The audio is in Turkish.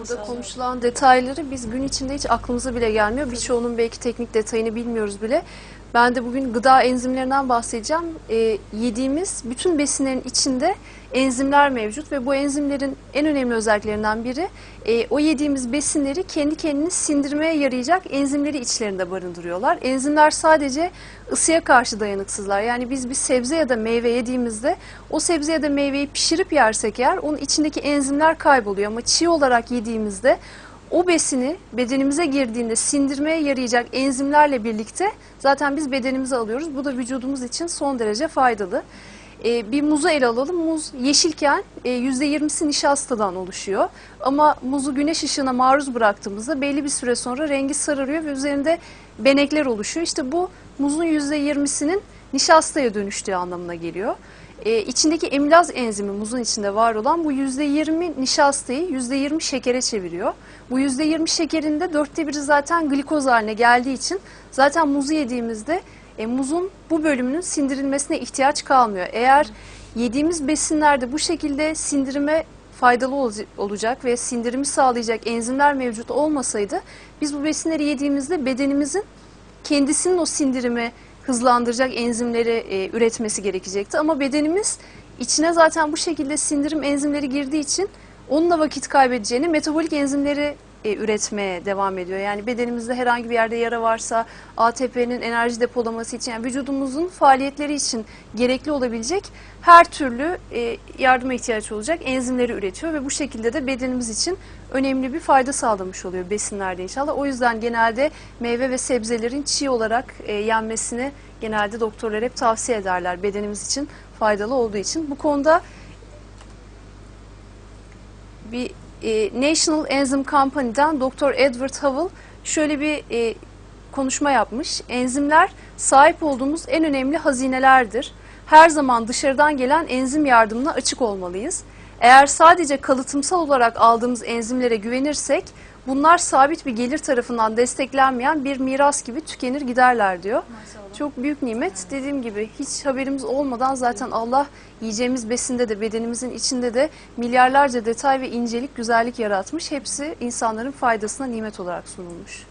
Burada konuşulan detayları biz gün içinde hiç aklımıza bile gelmiyor. Birçoğunun belki teknik detayını bilmiyoruz bile. Ben de bugün gıda enzimlerinden bahsedeceğim. Ee, yediğimiz bütün besinlerin içinde enzimler mevcut ve bu enzimlerin en önemli özelliklerinden biri e, o yediğimiz besinleri kendi kendini sindirmeye yarayacak enzimleri içlerinde barındırıyorlar. Enzimler sadece ısıya karşı dayanıksızlar. Yani biz bir sebze ya da meyve yediğimizde o sebze ya da meyveyi pişirip yersek eğer onun içindeki enzimler kayboluyor ama çiğ olarak yediğimizde o besini bedenimize girdiğinde sindirmeye yarayacak enzimlerle birlikte zaten biz bedenimize alıyoruz. Bu da vücudumuz için son derece faydalı. Ee, bir muzu ele alalım. Muz yeşilken e, %20'si nişastadan oluşuyor. Ama muzu güneş ışığına maruz bıraktığımızda belli bir süre sonra rengi sararıyor ve üzerinde benekler oluşuyor. İşte bu muzun %20'sinin nişastaya dönüştüğü anlamına geliyor. Ee, içindeki emilaz enzimi muzun içinde var olan bu %20 nişastayı %20 şekere çeviriyor. Bu %20 şekerin de dörtte biri zaten glikoz haline geldiği için zaten muzu yediğimizde e, muzun bu bölümünün sindirilmesine ihtiyaç kalmıyor. Eğer yediğimiz besinlerde bu şekilde sindirime faydalı ol- olacak ve sindirimi sağlayacak enzimler mevcut olmasaydı biz bu besinleri yediğimizde bedenimizin kendisinin o sindirimi hızlandıracak enzimleri e, üretmesi gerekecekti. Ama bedenimiz içine zaten bu şekilde sindirim enzimleri girdiği için onunla vakit kaybedeceğini metabolik enzimleri e, üretmeye devam ediyor. Yani bedenimizde herhangi bir yerde yara varsa ATP'nin enerji depolaması için yani vücudumuzun faaliyetleri için gerekli olabilecek her türlü e, yardıma ihtiyaç olacak enzimleri üretiyor ve bu şekilde de bedenimiz için önemli bir fayda sağlamış oluyor besinlerde inşallah. O yüzden genelde meyve ve sebzelerin çiğ olarak e, yenmesini genelde doktorlar hep tavsiye ederler bedenimiz için faydalı olduğu için. Bu konuda bir e, National Enzyme Company'den Dr. Edward Howell şöyle bir e, konuşma yapmış. Enzimler sahip olduğumuz en önemli hazinelerdir. Her zaman dışarıdan gelen enzim yardımına açık olmalıyız. Eğer sadece kalıtımsal olarak aldığımız enzimlere güvenirsek bunlar sabit bir gelir tarafından desteklenmeyen bir miras gibi tükenir giderler diyor. Çok büyük nimet. Dediğim gibi hiç haberimiz olmadan zaten Allah yiyeceğimiz besinde de bedenimizin içinde de milyarlarca detay ve incelik, güzellik yaratmış. Hepsi insanların faydasına nimet olarak sunulmuş.